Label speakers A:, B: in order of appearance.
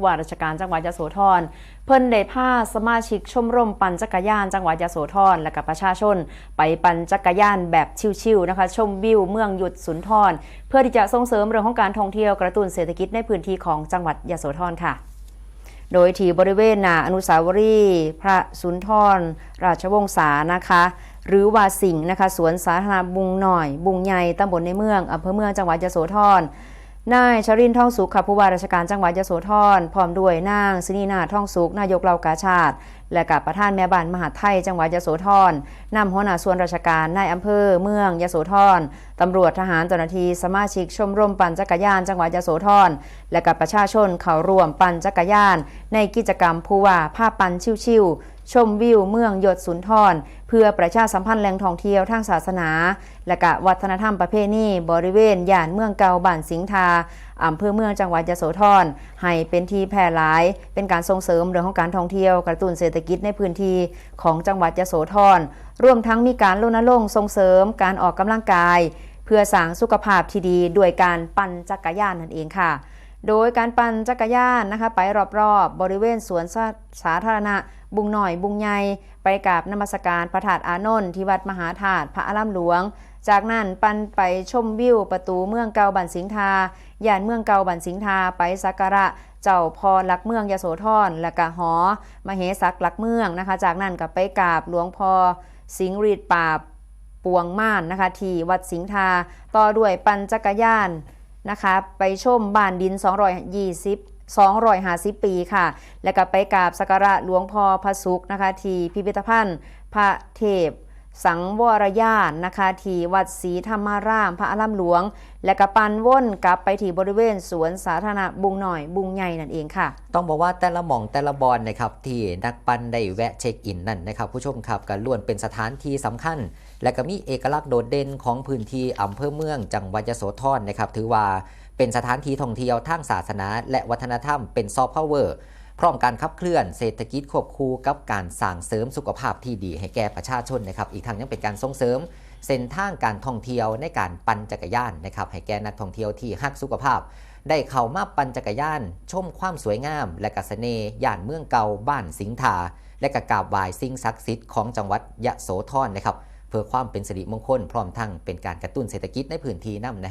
A: ผู้ว่าราชการจังหวัดยโสธรเพิ่นได้พาสมาชิกชมรมปั่นจักรยานจังหวัดยโสธรและกับประชาชน ไปปั่นจักรยานแบบชิวๆนะคะ ชมวิวเมืองหยุดสุนทรเพื่อที่จะส่งเสริมเรื่องของการท่องเที่ยวกระตุ้นเศรษฐกิจในพื้นที่ของจังหวัดยโสธรค่ะโดยที่บริเวณนาอนุสาวรีย์พระสุนทร ราชวงศานะคะ หรือว่าสิงห์นะคะ สวนสาธารณะบุงหน่อย บุงใหญ่ตำบลในเมืองอำเภอเมืองจังหวัดยโสธร นายชรินท่องสุขผู้ว่าราชการจังหวัดยโสธรพร้อมด้วยนางสินีนาท่องสุขนายกเหล่ากาชาติ และกับประธานแม่บ้านมหาไทยจังหวัดยโสธรนำหัวหน้าส่วนราชการนายอำเภอเมืองยโสธรตำรวจทหารเจ้าหน้าที่สมาชิกชมรมปั่นจักรยานจังหวัดยโสธรและกับประชาชนเข้าร่วมปั่นจักรยาน ในกิจกรรมผู้ว่าผ้าปั่นชิวๆชมวิวเมืองยศสุนทรเพื่อประชาสัมพันธ์แหล่งท่องเที่ยวทางศาสนา และกะวัฒนธรรมประเพณีบริเวณย่านเมืองเก่าบ้านสิงห์ทาอำเภอเมืองจังหวัดยโสธรให้เป็นที่แพร่หลาย เป็นการส่งเสริมเรื่องของการท่องเที่ยวกระตุ้นเศรษฐกิจในพื้นที่ของจังหวัดยโสธรรวมทั้งมีการรณรงค์ส่งเสริมการออกกำลังกาย เพื่อสร้างสุขภาพที่ดีด้วยการปั่นจักรยานนั่นเองค่ะ โดยการปั่นจักรยานนะคะไปรอบๆบริเวณสวนสาสาธารณะ บุงหน่อยบุงใหญ่ไปกับนมัสการพระธาตุอานนท์ที่วัดมหาธาตุพระอารามหลวง จากนั้นปั่นไปชมวิวประตูเมืองเก่าบันสิงทาย่านเมืองเก่าบันสิงทาไปสักการะเจ้าพรหลักเมืองยโสธรและกะหอ มเหสักหลักเมืองนะคะ จากนั้นก็ไปกราบหลวงพ่อสิงห์รีดปราบปวงม่านนะคะที่วัดสิงทาต่อด้วยปั่นจักรยาน นะคะไปชมบ้านดิน 220 250 ปีค่ะ และก็ไปกราบสักการะหลวงพ่อพระสุขนะคะที่พิพิธภัณฑ์พระเทพ สังวรญาณนะคะที่วัดศรีธรรมาราม พระอารามหลวง และก็ปันว่นกลับไปที่บริเวณสวนสาธารณะบุงหน่อยบุงใหญ่นั่นเองค่ะ
B: ต้องบอกว่าแต่ละหม่องแต่ละบอลนะครับที่นักปั่นได้แวะเช็คอินนั่นนะครับ ผู้ชมครับก็ล้วนเป็นสถานที่สำคัญ และก็มีเอกลักษณ์โดดเด่นของพื้นที่อำเภอเมือง จังหวัดยโสธรนะครับถือว่าเป็นสถานที่ท่องเที่ยวทางศาสนา และวัฒนธรรมเป็นซอฟต์พาวเวอร์ พร้อมการขับเคลื่อนเศรษฐกิจควบคู่กับการสร้างเสริมสุขภาพที่ดีให้แก่ประชาชนนะครับ อีกทั้งยังเป็นการส่งเสริมเส้นทางการท่องเที่ยวในการปั่นจักรยานนะครับให้แก่นักท่องเที่ยวที่ฮักสุขภาพ ได้เข้ามาปั่นจักรยาน ชมความสวยงาม และกัเสน่ห์ย่านเมืองเก่าบ้านสิงห์ทาและกกาบไหว้สิ่งศักดิ์สิทธิ์ของจังหวัดยะโสธรนะครับ เพื่อความเป็นสิริมงคลพร้อมทั้งเป็นการกระตุ้นเศรษฐกิจในพื้นที่นั่นนะฮะ